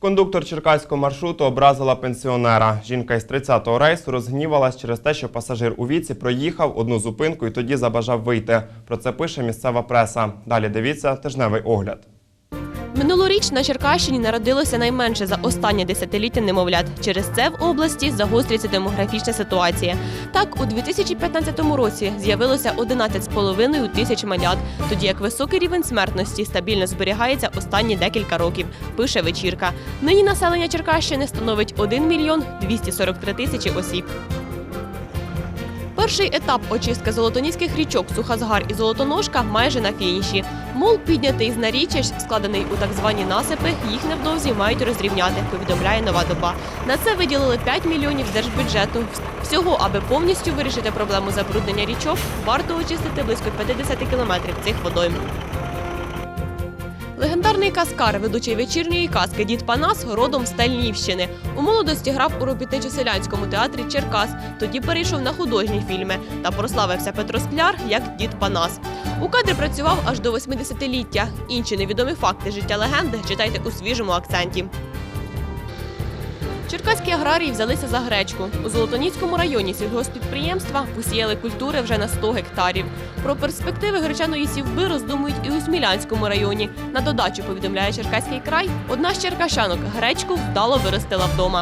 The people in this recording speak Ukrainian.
Кондуктор черкаського маршруту образила пенсіонера. Жінка із 30-го рейсу розгнівалась через те, що пасажир у віці проїхав одну зупинку і тоді забажав вийти. Про це пише місцева преса. Далі дивіться тижневий огляд. Минулоріч на Черкащині народилося найменше за останнє десятиліття немовлят. Через це в області загострюється демографічна ситуація. Так, у 2015 році з'явилося 11,5 тисяч малят, тоді як високий рівень смертності стабільно зберігається останні декілька років. Пише вечірка. Нині населення Черкащини становить 1 мільйон 243 тисячі осіб. Перший етап очистки золотоніських річок Сухазгар і Золотоножка майже на фініші. Мол піднятий з наріччя, складений у так звані насипи, їх невдовзі мають розрівняти, повідомляє нова доба. На це виділили 5 мільйонів з держбюджету. Всього, аби повністю вирішити проблему забруднення річок, варто очистити близько 50 кілометрів цих водойм. Легендарний каскар, ведучий вечірньої казки Дід Панас, родом з Тальнівщини. У молодості грав у робітничо-селянському театрі Черкас. Тоді перейшов на художні фільми та прославився Петро Скляр як Дід Панас. У кадрі працював аж до 80-ліття. Інші невідомі факти життя легенди читайте у свіжому акценті. Черкаські аграрії взялися за гречку. У Золотоніцькому районі сільгоспідприємства посіяли культури вже на 100 гектарів. Про перспективи гречаної сівби роздумують і у Смілянському районі. На додачу повідомляє Черкаський край. Одна з черкащанок гречку вдало виростила вдома.